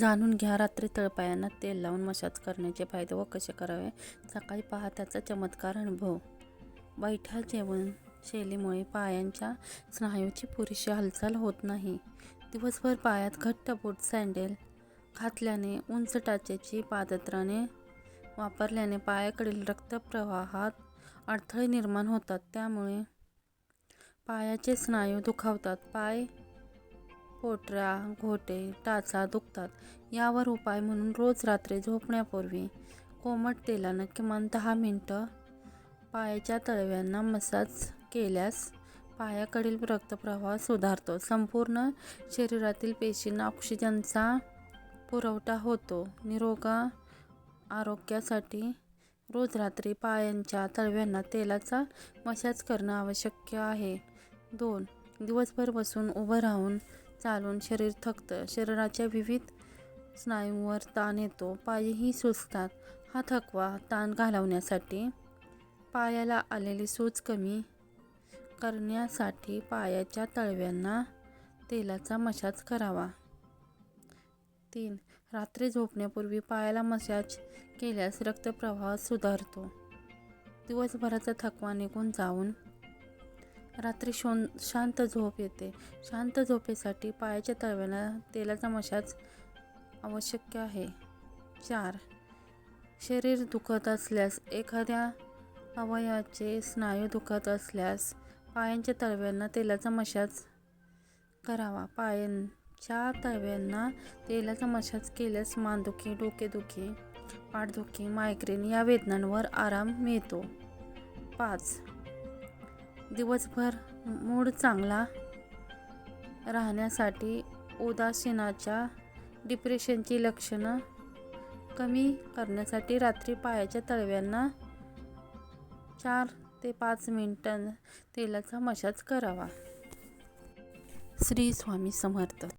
जाणून घ्या. रात्री तळपायांना तेल लावून मसाज करण्याचे फायदे व कसे करावे? सकाळी पहा त्याचा चमत्कार अनुभव. बैठा जेवण शैलीमुळे पायांच्या स्नायूची पुरेशी हालचाल होत नाही. दिवसभर पायात घट्ट बूट सँडेल घातल्याने उंच टाचेची पादत्राने वापरल्याने पायाकडील रक्तप्रवाहात अडथळे निर्माण होतात. त्यामुळे पायाचे स्नायू दुखावतात. पाय पोटऱ्या घोटे टाचा दुखतात. यावर उपाय म्हणून रोज रात्री झोपण्यापूर्वी कोमट तेलानं किमान दहा मिनटं पायाच्या तळव्यांना मसाज केल्यास पायाकडील रक्तप्रवाह सुधारतो. संपूर्ण शरीरातील पेशींना ऑक्सिजनचा पुरवठा होतो. निरोगा आरोग्यासाठी रोज रात्री पायांच्या तळव्यांना तेलाचा मसाज करणं आवश्यक आहे. दोन दिवसभर बसून उभं राहून चालून शरीर थकतं. शरीराच्या विविध स्नायूंवर ताण येतो. पायही सुजतात. हा थकवा ताण घालवण्यासाठी पायाला आलेली सूज कमी करण्यासाठी पायाच्या तळव्यांना तेलाचा मसाज करावा. तीन रात्री झोपण्यापूर्वी पायाला मसाज केल्यास रक्तप्रवाह सुधारतो. दिवसभराचा थकवा निघून जाऊन रात्री शोन शांत झोप येते. शांत झोपेसाठी पायाच्या तळव्यांना तेलाचा मशाज आवश्यक आहे. चार. शरीर दुखत असल्यास एखाद्या अवयवाचे स्नायू दुखत असल्यास पायांच्या तळव्यांना तेलाचा मशाज करावा. पायांच्या तळव्यांना तेलाचा मशाज केल्यास मानदुखी डोकेदुखी पाठदुखी मायग्रेन या वेदनांवर आराम मिळतो. पाच. दिवसभर मूड चांगला राहण्यासाठी उदासीनाच्या डिप्रेशनची लक्षणं कमी करण्यासाठी रात्री पायाच्या तळव्यांना चार ते पाच मिनटं तेलाचा मसाज करावा. श्री स्वामी समर्थ.